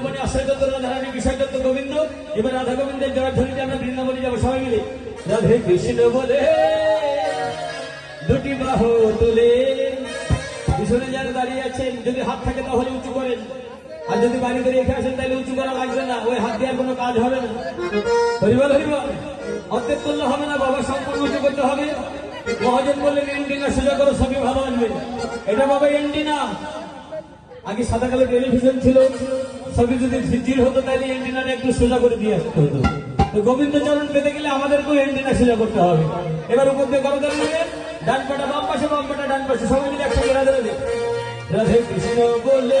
বৃন্দাবনে আশ্রয় করতো রাধারানী বিষয় গোবিন্দ, এবার রাধা গোবিন্দের জয় ধরিতে আমরা বৃন্দাবনে যাব সবাই মিলে। রাধে কৃষ্ণ বলে, দুটি বাহু তুলে। পিছনে যারা দাঁড়িয়ে আছেন, যদি হাত থাকে তাহলে উঁচু করেন। আর যদি বাড়ি বাড়িতে রেখে আসেন তাহলে উঁচু করা লাগবে না। ওই হাত দিয়ে কোনো কাজ হবে না। ধরিব হরিবল অর্ধেক করলে হবে না, বাবা সম্পূর্ণ উঁচু করতে হবে। মহাজন বললেন এন্টি না সোজা করো, সবই ভালো আসবে এটা বাবা এন্টি আগে সাদা কালো টেলিভিশন ছিল, সবই যদি ঝিরঝির হতো তাহলে এন্টিনাটা একটু সোজা করে দিয়ে আসতে হতো। তো গোবিন্দচরণ পেতে গেলে আমাদেরকেও এন্টিনা সোজা করতে হবে। এবার উপর দিয়ে করো লাগে, ডান পাটা বাম পাশে, বাম পাটা ডান পাশে, সবাই মিলে একসঙ্গে রাধে রাধে। রাধে কৃষ্ণ বলে